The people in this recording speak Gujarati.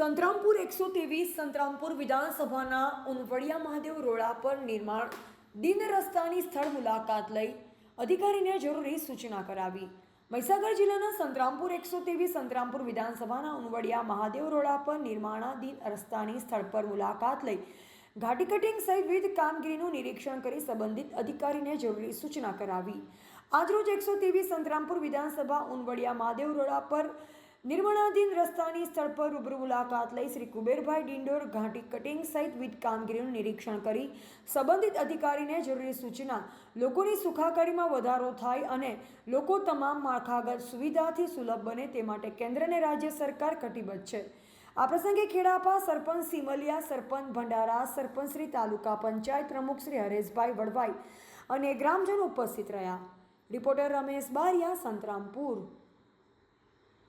સંતરામપુર એકસો ત્રેવીસ, સંતરામપુર વિધાનસભાના ઉનવડિયા મહાદેવ રોડા પર નિર્માણ દિન રસ્તાની સ્થળ મુલાકાત લઈ અધિકારીને જરૂરી સૂચના કરાવી. મહીસાગર જિલ્લાના સંતરામપુર એકસો ત્રેવીસ, સંતરામપુર વિધાનસભાના ઉનવડિયા મહાદેવ રોડા પર નિર્માણાધીન રસ્તાની સ્થળ પર મુલાકાત લઈ ઘાટી કટિંગ સહિત વિવિધ કામગીરીનું નિરીક્ષણ કરી સંબંધિત અધિકારીને જરૂરી સૂચના કરાવી. આજરોજ એકસો ત્રેવીસ, સંતરામપુર વિધાનસભા ઉનવડિયા મહાદેવ રોડા પર નિર્માણાધીન રસ્તાની સ્થળ પર રૂબરૂ મુલાકાત લઈ શ્રી કુબેરભાઈ ડિંડોર ઘાટી કટિંગ સહિત વિવિધ કામગીરીનું નિરીક્ષણ કરી સંબંધિત અધિકારીને જરૂરી સૂચના લોકોની સુખાકારીમાં વધારો થાય અને લોકો તમામ માળખાગત સુવિધાથી સુલભ બને તે માટે કેન્દ્ર અને રાજ્ય સરકાર કટિબદ્ધ છે. આ પ્રસંગે ખેડાપા સરપંચ સિમલિયા, સરપંચ ભંડારા, સરપંચ શ્રી તાલુકા પંચાયત પ્રમુખ શ્રી હરેશભાઈ વડવાઈ અને ગ્રામજનો ઉપસ્થિત રહ્યા. રિપોર્ટર રમેશ બારિયા, સંતરામપુર.